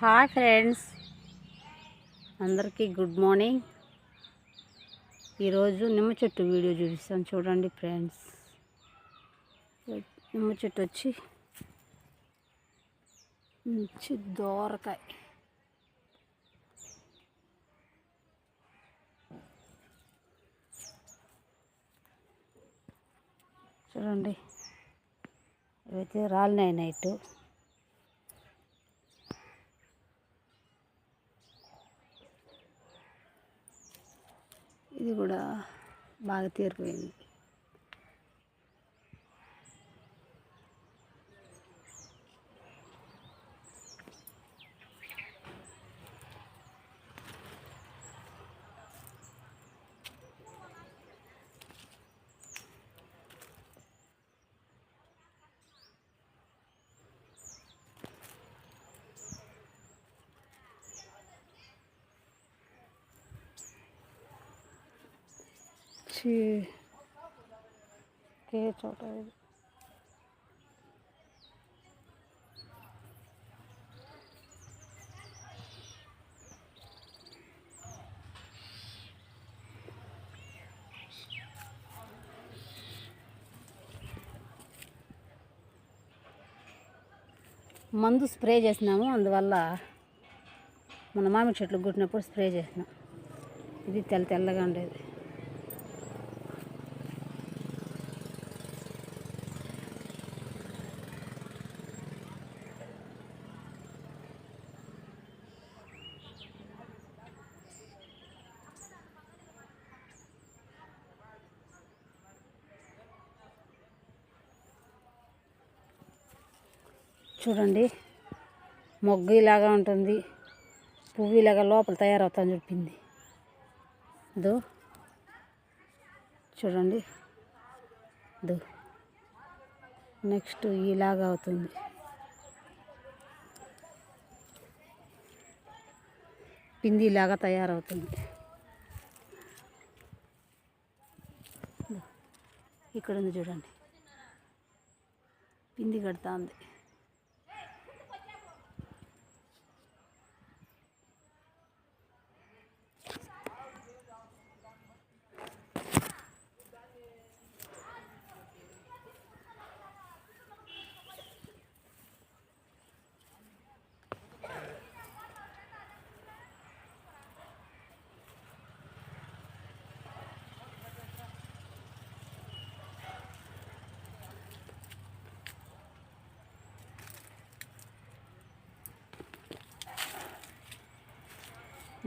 Hi friends. అందరికీ good morning. ఈరోజు నిమ్మ చెట్టు వీడియో చూపిస్తాను చూడండి ఫ్రెండ్స్. నిమ్మ చెట్టు వచ్చి మంచి దోరకాయ. చూడండి. ఇవైతే రాలినాయి నైట్ ఇది కూడా బాగా తీరిపోయింది. వచ్చి ఒకే చోట ఇది? మందు స్ప్రే చేసినాము అందువల్ల మన మామిడి చెట్లు కుట్టినప్పుడు స్ప్రే చేసినాం. ఇది తెల్ల తెల్లగా ఉండేది. చూడండి. మొగ్గు ఇలాగా ఉంటుంది. పువ్వు ఇలాగా లోపల తయారవుతాను చెప్పింది. దో చూడండి. దో నెక్స్ట్ ఇలాగా అవుతుంది. పిండి ఇలాగా తయారవుతుంది. ఇక్కడ ఉంది చూడండి. పిండి కడతా ఉంది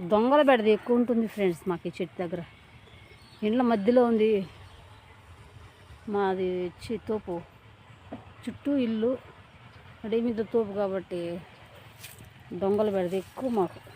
దొంగల బెడది ఎక్కువ ఉంటుంది ఫ్రెండ్స్ మాకు ఈ చెట్టు దగ్గర. ఇండ్ల మధ్యలో ఉంది మాది వచ్చి తోపు. చుట్టూ ఇల్లు అడవి మీద తోపు కాబట్టి దొంగల బెడది ఎక్కువ మాకు.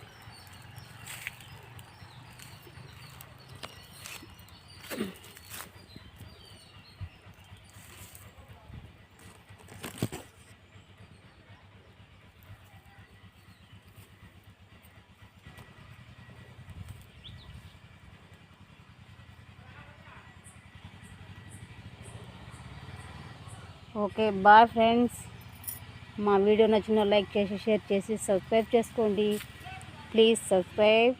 Okay bye friends. మా వీడియో నచ్చిన లైక్ చేసి షేర్ చేసి సబ్స్క్రైబ్ చేసుకోండి. Please subscribe.